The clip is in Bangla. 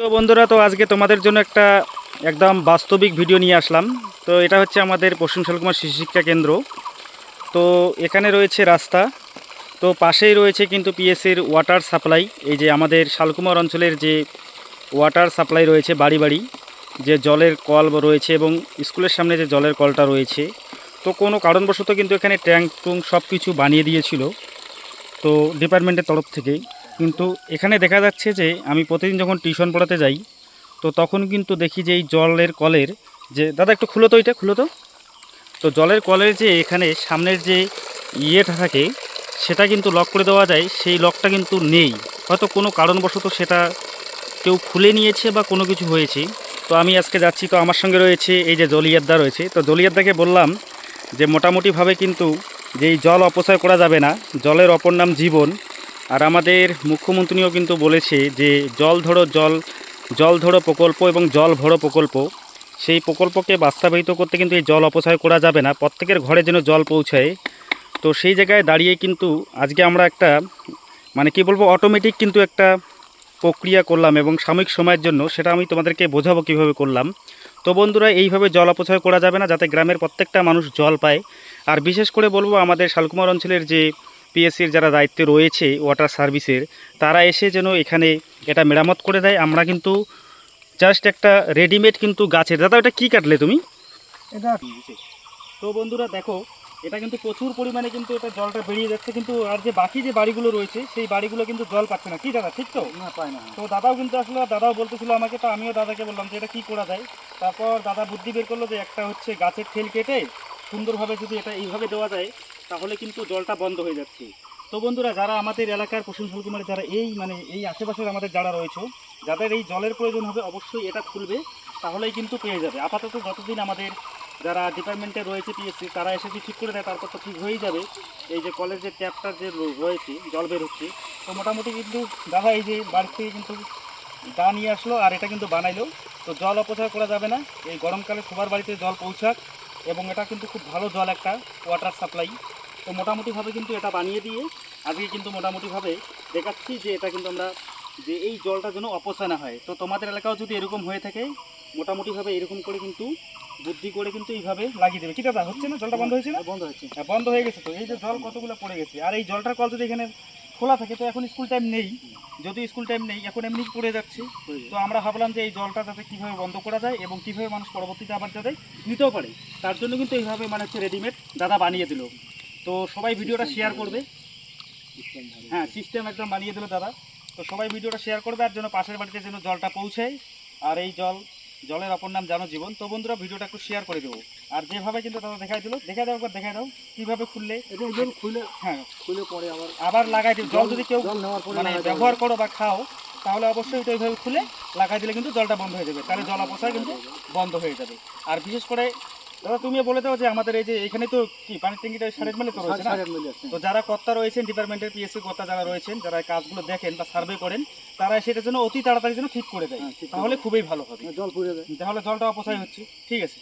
তো বন্ধুরা, তো আজকে তোমাদের জন্য একটা একদম বাস্তবিক ভিডিও নিয়ে আসলাম। তো এটা হচ্ছে আমাদের পশ্চিম শালকুমার শিশু শিক্ষা কেন্দ্র। তো এখানে রয়েছে রাস্তা। তো পাশেই রয়েছে কিন্তু পিএসসির ওয়াটার সাপ্লাই এই যে আমাদের শালকুমার অঞ্চলের যে ওয়াটার সাপ্লাই রয়েছে বাড়ি বাড়ি, যে জলের কল রয়েছে এবং স্কুলের সামনে যে জলের কলটা রয়েছে। তো কোনো কারণবশত কিন্তু এখানে ট্যাঙ্ক টুং সব কিছু বানিয়ে দিয়েছিল। তো ডিপার্টমেন্টের তরফ থেকেই কিন্তু এখানে দেখা যাচ্ছে যে আমি প্রতিদিন যখন টিউশন পড়াতে যাই, তো তখন কিন্তু দেখি যে এই জলের কলের যে, দাদা একটু খুলো তো এটা, খুলো তো। তো জলের কলের যে এখানে সামনের যে ইয়েটা থাকে, সেটা কিন্তু লক করে দেওয়া যায়, সেই লকটা কিন্তু নেই। হয়তো কোনো কারণবশত সেটা কেউ খুলে নিয়েছে বা কোনো কিছু হয়েছে। তো আমি আজকে যাচ্ছি, তো আমার সঙ্গে রয়েছে এই যে জলিয়াদ্দা রয়েছে। তো জলিয়াদ্দাকে বললাম যে, মোটামুটিভাবে কিন্তু যে জল অপচয় করা যাবে না, জলের অপর নাম জীবন। আর আমাদের মুখ্যমন্ত্রীও কিন্তু বলেছে যে জল ধরো জল জল ধরো প্রকল্প এবং জল ভরো প্রকল্প। সেই প্রকল্পকে বাস্তবায়িত করতে কিন্তু এই জল অপচয় করা যাবে না। প্রত্যেকের ঘরে যেন জল পৌঁছায়। তো সেই জায়গায় দাঁড়িয়ে কিন্তু আজকে আমরা একটা মানে কি বলব অটোমেটিক কিন্তু একটা প্রক্রিয়া করলাম এবং সাময়িক সময়ের জন্য সেটা আমি তোমাদেরকে বোঝাবো কীভাবে করলাম। তো বন্ধুরা, এইভাবে জল অপচয় করা যাবে না, যাতে গ্রামের প্রত্যেকটা মানুষ জল পায়। আর বিশেষ করে বলব আমাদের শালকুমার অঞ্চলের যে পিএসসির যারা দায়িত্বে রয়েছে ওয়াটার সার্ভিসের তারা এসে যেন এখানে এটা মেরামত করে দেয়। আমরা কিন্তু জাস্ট একটা রেডিমেড কিন্তু গাছের দাদা এটা কী কাটলে তুমি? এটা তো বন্ধুরা দেখো এটা কিন্তু প্রচুর পরিমাণে কিন্তু এটা জলটা বেরিয়ে যাচ্ছে কিন্তু আর যে বাকি যে বাড়িগুলো রয়েছে সেই বাড়িগুলো কিন্তু জল পাচ্ছে না। কি দাদা ঠিক তো? না পায় না। তো দাদাও কিন্তু আসলে দাদাও বলতেছিল আমাকে তো আমিও দাদাকে বললাম যে এটা কী করা যায়? তারপর দাদা বুদ্ধি বের করল যে একটা হচ্ছে গাছের ঠেল কেটে সুন্দরভাবে যদি এটা এইভাবে দেওয়া যায় তাহলে কিন্তু জলটা বন্ধ হয়ে যাচ্ছে। তো বন্ধুরা, যারা আমাদের এলাকার পশ্চিম শালকুমারে যারা এই মানে এই আশেপাশের আমাদের যারা রয়েছে, যাদের এই জলের প্রয়োজন হবে, অবশ্যই এটা খুলবে, তাহলেই কিন্তু পেয়ে যাবে। আপাতত যতদিন আমাদের যারা ডিপার্টমেন্টে রয়েছে পিএসসি তারা এসে ঠিক করে দেয়, তারপর তো ঠিক হয়েই যাবে। এই যে কলের যে ট্যাপটা যে রয়েছে, জল বের হচ্ছে, তো মোটামুটি কিন্তু দাদা, এই যে বাড়ি থেকে কিন্তু দা নিয়ে আসলো, আর এটা কিন্তু বানাইলো। তো জল অপচয় করা যাবে না। এই গরমকালে সবার বাড়িতে জল পৌঁছাক, এবং এটা কিন্তু খুব ভালো জল একটা ওয়াটার সাপ্লাই তো মোটামুটিভাবে কিন্তু এটা বানিয়ে দিয়ে আজকে কিন্তু মোটামুটিভাবে দেখাচ্ছি যে এটা কিন্তু আমরা যে এই জলটা যেন অপচয় না হয়। তো তোমাদের এলাকাও যদি এরকম হয়ে থাকে মোটামুটিভাবে এরকম করে কিন্তু বুদ্ধি করে কিন্তু এইভাবে লাগিয়ে দেবে। কি দাদা হচ্ছে না? জলটা বন্ধ হয়েছে না? বন্ধ হয়েছে। হ্যাঁ, বন্ধ হয়ে গেছে তো। এই যে জল কতগুলো পড়ে গেছে। আর এই জলটার কল যদি এখানে খোলা থাকে তো এখন স্কুল টাইম নেই। যদি স্কুল টাইম নেই এখন এমনি পড়ে যাচ্ছে। তো আমরা ভাবলাম যে এই জলটা যাতে কীভাবে বন্ধ করা যায় এবং কীভাবে মানুষ পরবর্তীতে আবার যাতে নিতেও পারে। তার জন্য কিন্তু এইভাবে মানে হচ্ছে রেডিমেড দাদা বানিয়ে দিল। তো সবাই ভিডিওটা শেয়ার করবে। হ্যাঁ সিস্টেম একদম বানিয়ে দিল দাদা। তো সবাই ভিডিওটা শেয়ার করবে আর যেন পাশের বাড়িতে যেন জলটা পৌঁছায়। আর এই জল জলের অপর নাম জানো জীবন। তো বন্ধুরা ভিডিওটা একটু শেয়ার করে দেবো। আর যেভাবে কিন্তু দাদা দেখাই দিল দেখাই দাও একবার দেখাই দাও। কীভাবে খুললে? জল খুলে হ্যাঁ। খুলে পরে আবার আবার লাগাই দিও। জল যদি কেউ পরে মানে ব্যবহার করো বা খাও তাহলে অবশ্যই ওটা ওইভাবে খুলে লাগাই দিলে কিন্তু জলটা বন্ধ হয়ে যাবে। তাহলে জল অপচয় কিন্তু বন্ধ হয়ে যাবে। আর বিশেষ করে দাদা তুমি বলে দাও যে আমাদের এই যে এখানে তো কি পানির ট্যাঙ্কিটা সাড়ে মিলে তো রয়েছে না। তো যারা কর্তা রয়েছেন ডিপার্টমেন্টের পিএসসি কর্তা যারা রয়েছেন যারা কাজগুলো দেখেন বা সার্ভে করেন তারা সেটার জন্য অতি তাড়াতাড়ি যেন ঠিক করে দেয়। হ্যাঁ, তাহলে খুবই ভালো হবে। জল পুড়ে যায় তাহলে জলটা অপচয় হচ্ছে। ঠিক আছে।